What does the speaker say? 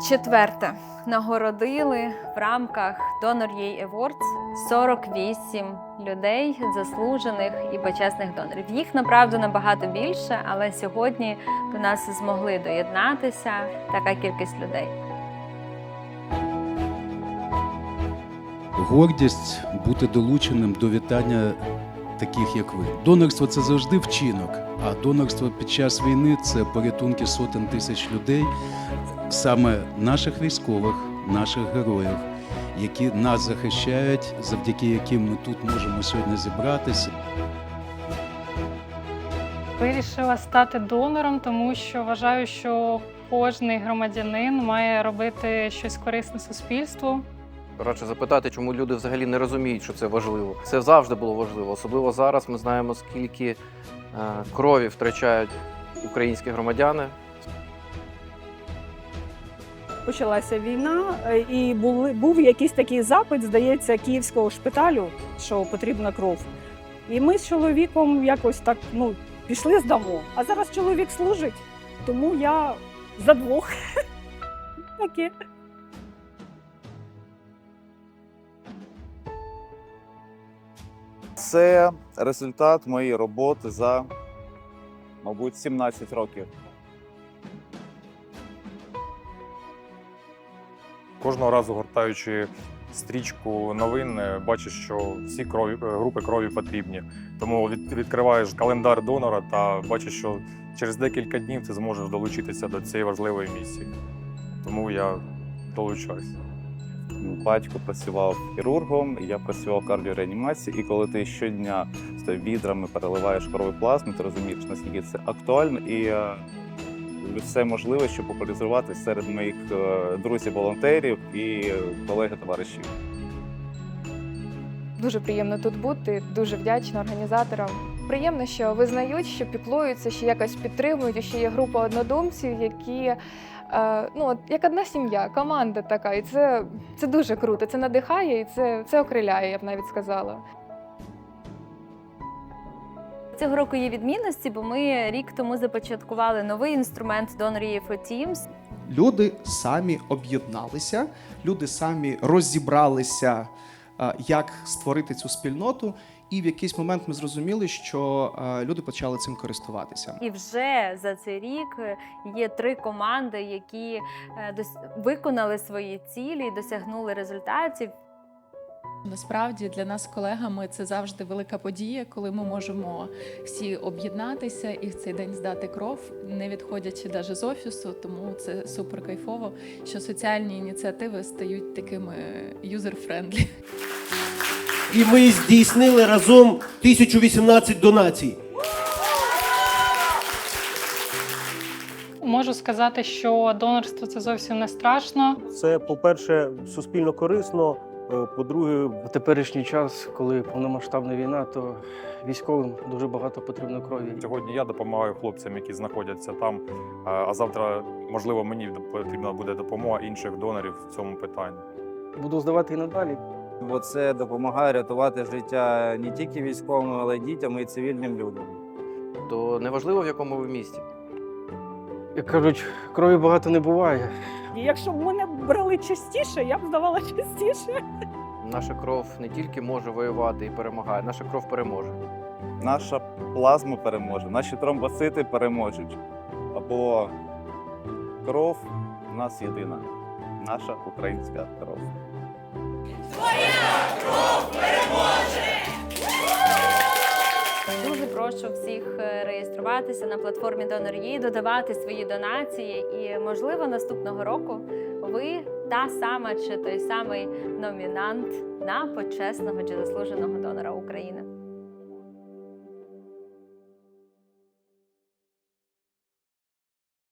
Четверте, нагородили в рамках Donor Year Awards 48 людей, заслужених і почесних донорів. Їх направду набагато більше, але сьогодні до нас змогли доєднатися така кількість людей. Гордість бути долученим до вітання таких, як ви. Донорство це завжди вчинок, а донорство під час війни це порятунки сотень тисяч людей, саме наших військових, наших героїв, які нас захищають, завдяки яким ми тут можемо сьогодні зібратися. Вирішила стати донором, тому що вважаю, що кожний громадянин має робити щось корисне суспільству. Радше запитати, чому люди взагалі не розуміють, що це важливо. Це завжди було важливо. Особливо зараз ми знаємо, скільки е, крові втрачають українські громадяни. Почалася війна, е, і були, був якийсь такий запит, здається, київського шпиталю, що потрібна кров. І ми з чоловіком якось так ну, пішли здамо. А зараз чоловік служить, тому я за двох. Таке. Це результат моєї роботи за, мабуть, 17 років. Кожного разу гортаючи стрічку новин, е, бачиш, що всі крові, е, групи крові потрібні. Тому від, відкриваєш календар донора та бачиш, що через декілька днів ти зможеш долучитися до цієї важливої місії. Тому я долучаюся. Батько працював хірургом, я працював в кардіореанімації, і коли ти щодня з відрами переливаєш крові плазму, ти розумієш, наскільки це актуально і е, все можливе, щоб популяризувати серед моїх е, друзів-волонтерів і колеги-товаришів. Дуже приємно тут бути, дуже вдячна організаторам. Приємно, що визнають, що піклуються, що якось підтримують, що є група однодумців, які е, ну от як одна сім'я, команда така. І це, це дуже круто. Це надихає і це, це окриляє, я б навіть сказала. Цього року є відмінності, бо ми рік тому започаткували новий інструмент Donor Year for Teams. Люди самі об'єдналися, люди самі розібралися, е, як створити цю спільноту, і в якийсь момент ми зрозуміли, що е, люди почали цим користуватися. І вже за цей рік е, є три команди, які виконали свої цілі, і досягнули результатів. Насправді для нас, колегами, це завжди велика подія, коли ми можемо всі об'єднатися і в цей день здати кров, не відходячи навіть з офісу. Тому це супер кайфово, що соціальні ініціативи стають такими юзер-френдлі. І ми здійснили разом 1018 донацій. Можу сказати, що донорство це зовсім не страшно. Це, по-перше, суспільно корисно. Е, По-друге, В теперішній час, коли повномасштабна війна, то військовим дуже багато потрібно крові. Сьогодні я допомагаю хлопцям, які знаходяться там. А завтра, можливо, мені потрібна буде допомога інших донорів в цьому питанні. Буду здавати і надалі. Бо це допомагає рятувати життя не тільки військовим, але й дітям і цивільним людям. То неважливо, в якому ви місті. Як кажуть, крові багато не буває. І якщо б мене брали частіше, я б здавала частіше. Наша кров не тільки може воювати і перемагає, наша кров переможе. Наша плазма переможе, наші тромбоцити переможуть. Або кров у нас єдина. Наша українська кров. Дуже прошу всіх е, реєструватися на платформі Donor.ua, додавати свої донації, і можливо наступного року ви та сама чи той самий номінант на почесного чи заслуженого донора України.